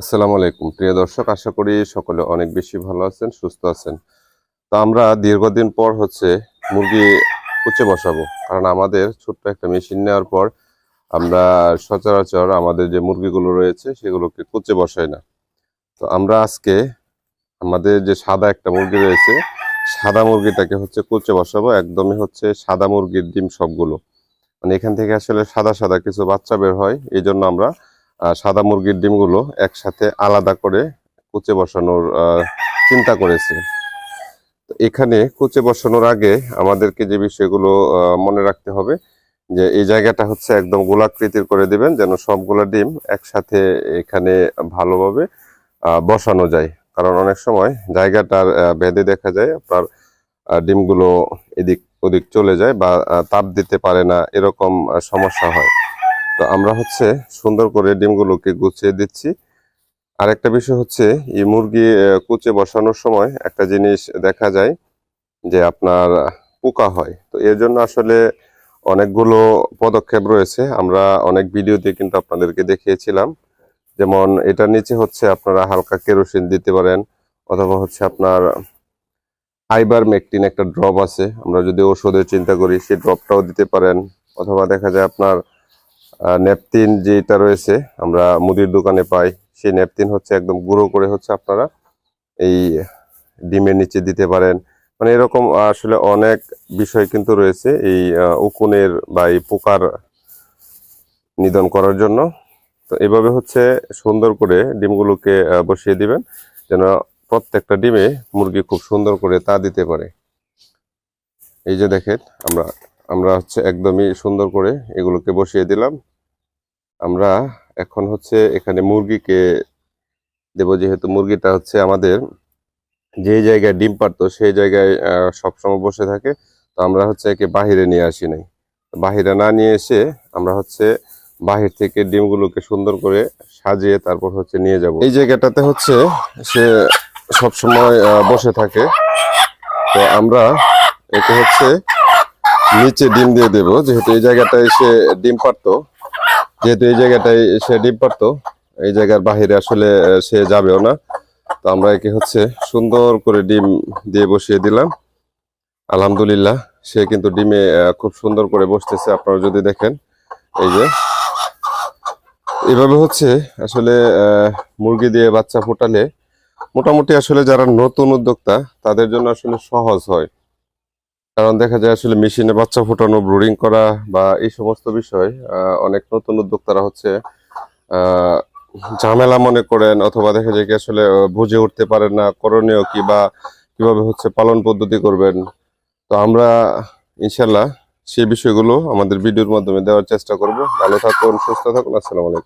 আসসালামু আলাইকুম। প্রিয় দর্শক, আশা করি সকলে অনেক বেশি ভালো আছেন, সুস্থ আছেন। তো আমরা দীর্ঘদিন পর হচ্ছে মুরগি কুচে বসাবো। কারণ আমাদের ছোট্ট একটা মেশিন নেওয়ার পর আমরা সচরাচর আমাদের যে মুরগিগুলো রয়েছে, সেগুলোকে কুচে বসাই না। তো আমরা আজকে আমাদের যে সাদা একটা মুরগি রয়েছে, সাদা মুরগিটাকে হচ্ছে কুচে বসাবো। একদমই হচ্ছে সাদা মুরগির ডিম সবগুলো। মানে এখান থেকে আসলে সাদা সাদা কিছু বাচ্চা বের হয়, এই জন্য আমরা সাদা মুরগির ডিমগুলো একসাথে আলাদা করে কুচে বসানোর চিন্তা করেছি। এখানে কুচে বসানোর আগে আমাদেরকে যে বিষয়গুলো মনে রাখতে হবে, যে এই জায়গাটা হচ্ছে একদম গোলাকৃতির করে দিবেন, যেন সবগুলো ডিম একসাথে এখানে ভালোভাবে বসানো যায়। কারণ অনেক সময় জায়গাটার ভেদে দেখা যায়, আপনার ডিমগুলো এদিক ওদিক চলে যায় বা তাপ দিতে পারে না, এরকম সমস্যা হয়। তো আমরা হচ্ছে সুন্দর করে ডিমগুলোকে গুছিয়ে দিচ্ছি। আর একটা বিষয় হচ্ছে, এই মুরগি কুচে বসানোর সময় একটা জিনিস দেখা যায় যে আপনার পোকা হয়। তো এর জন্য আসলে অনেকগুলো পদক্ষেপ রয়েছে। আমরা অনেক ভিডিওতে কিন্তু আপনাদেরকে দেখিয়েছিলাম। যেমন এটার নিচে হচ্ছে আপনারা হালকা কেরোসিন দিতে পারেন, অথবা হচ্ছে আপনার আইবার মেকটিন একটা ড্রপ আছে। আমরা যদি ওষুধের চিন্তা করি, সেই ড্রপটাও দিতে পারেন। অথবা দেখা যায় আপনার নেপথিন যেটা রয়েছে, আমরা মুদির দোকানে পাই, সেই ন্যাপতিন হচ্ছে একদম গুঁড়ো করে হচ্ছে আপনারা এই ডিমের নিচে দিতে পারেন। মানে এরকম আসলে অনেক বিষয় কিন্তু রয়েছে এই উকুনের বা এই পোকার নিধন করার জন্য। তো এভাবে হচ্ছে সুন্দর করে ডিমগুলোকে বসিয়ে দিবেন, যেন প্রত্যেকটা ডিমে মুরগি খুব সুন্দর করে তা দিতে পারে। এই যে দেখেন, আমরা আমরা হচ্ছে একদমই সুন্দর করে এগুলোকে বসিয়ে দিলাম। আমরা এখন হচ্ছে এখানে মুরগিকে দেব, যেহেতু মুরগিটা হচ্ছে আমাদের যে জায়গায় ডিম পারতো সেই জায়গায় সবসময় বসে থাকে। তো আমরা হচ্ছে একে বাহিরে নিয়ে আসি নাই। বাহিরে না নিয়ে এসে আমরা হচ্ছে বাহির থেকে ডিমগুলোকে সুন্দর করে সাজিয়ে তারপর হচ্ছে নিয়ে যাব। এই জায়গাটাতে হচ্ছে সে সবসময় বসে থাকে। তো আমরা একে হচ্ছে নিচে ডিম দিয়ে দেব, যেহেতু এই জায়গাটায় সে ডিম পারতো। যেহেতু এই জায়গাটায় সে ডিম পারতো, এই জায়গার বাহিরে আসলে সে যাবেও না। তো আমরা একে হচ্ছে সুন্দর করে ডিম দিয়ে বসিয়ে দিলাম। আলহামদুলিল্লাহ, সে কিন্তু ডিমে খুব সুন্দর করে বসতেছে, আপনারা যদি দেখেন। এই যে। এভাবে হচ্ছে আসলে মুরগি দিয়ে বাচ্চা ফোটালে, মোটামুটি আসলে যারা নতুন উদ্যোক্তা, তাদের জন্য আসলে সহজ হয়। কারণ দেখা যায় আসলে মেশিনে বাচ্চা ফোটানো, ব্রুডিং করা বা এই সমস্ত বিষয় অনেক নতুন উদ্যোক্তারা হচ্ছে ঝামেলা মনে করেন অথবা দেখা যায় কি আসলে বুঝে উঠতে পারেন না করণীয় কি বা কীভাবে হচ্ছে পালন পদ্ধতি করবেন। তো আমরা ইনশাল্লাহ সেই বিষয়গুলো আমাদের ভিডিওর মাধ্যমে দেওয়ার চেষ্টা করব। ভালো থাকুন, সুস্থ থাকুন, আসসালামু আলাইকুম।